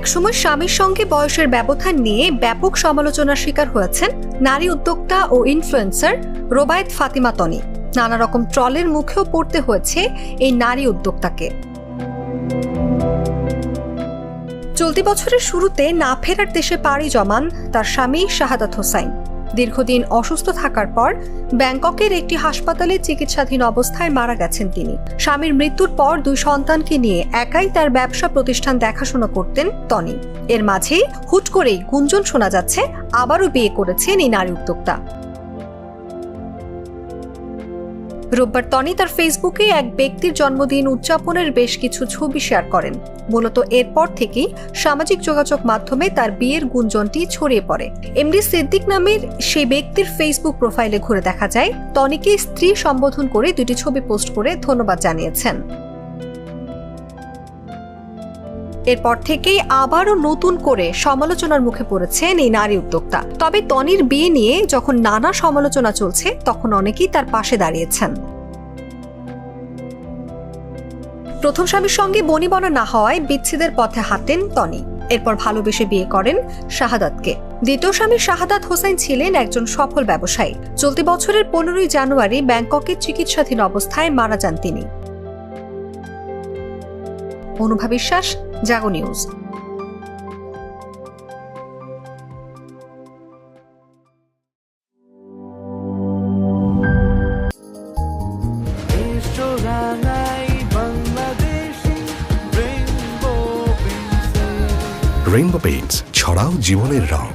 একসময় স্বামীর সঙ্গে বয়সের ব্যবধান নিয়ে ব্যাপক সমালোচনার শিকার হয়েছেন নারী উদ্যোক্তা ও ইনফ্লুয়েন্সার রোবায়ত ফাতিমা তনি। নানা রকম ট্রলের মুখেও পড়তে হয়েছে এই নারী উদ্যোক্তাকে। চলতি বছরের শুরুতে না ফেরার দেশে পাড়ি জমান তার স্বামী শাহাদাত হোসাইন। দীর্ঘদিন অসুস্থ থাকার পর ব্যাংককের একটি হাসপাতালে চিকিৎসাধীন অবস্থায় মারা গেছেন তিনি। স্বামীর মৃত্যুর পর দুই সন্তানকে নিয়ে একাই তার ব্যবসা প্রতিষ্ঠান দেখাশোনা করতেন তনি এর মাঝেই হুট করেই গুঞ্জন শোনা যাচ্ছে, আবারও বিয়ে করেছেন এই নারী উদ্যোক্তা। রোববার টনি তার ফেসবুকে এক ব্যক্তির জন্মদিন উদযাপনের বেশ কিছু ছবি শেয়ার করেন। মূলত এরপর থেকেই সামাজিক যোগাযোগ মাধ্যমে তার বিয়ের গুঞ্জনটি ছড়িয়ে পড়ে। এমডি সিদ্দিক নামের সেই ব্যক্তির ফেসবুক প্রোফাইলে ঘুরে দেখা যায় টনিকে স্ত্রী সম্বোধন করে দুটি ছবি পোস্ট করে ধন্যবাদ জানিয়েছেন। এরপর থেকেই আবারও নতুন করে সমালোচনার মুখে পড়েছেন এই নারী উদ্যোক্তা। তবে তনির বিয়ে নিয়ে যখন নানা সমালোচনা চলছে, তখন অনেকেই তার পাশে দাঁড়িয়েছেন। প্রথম স্বামীর সঙ্গে বনিবনা না হওয়ায় বিচ্ছেদের পথে হাঁটেন তনি। এরপর ভালোবেসে বিয়ে করেন শাহাদাতকে। দ্বিতীয় স্বামী শাহাদাত হোসেন ছিলেন একজন সফল ব্যবসায়ী। চলতি বছরের পনেরোই জানুয়ারি ব্যাংককের চিকিৎসাধীন অবস্থায় মারা যান তিনি। Anubha Biswas Jago news rainbow paints ছড়াও জীবনের রং।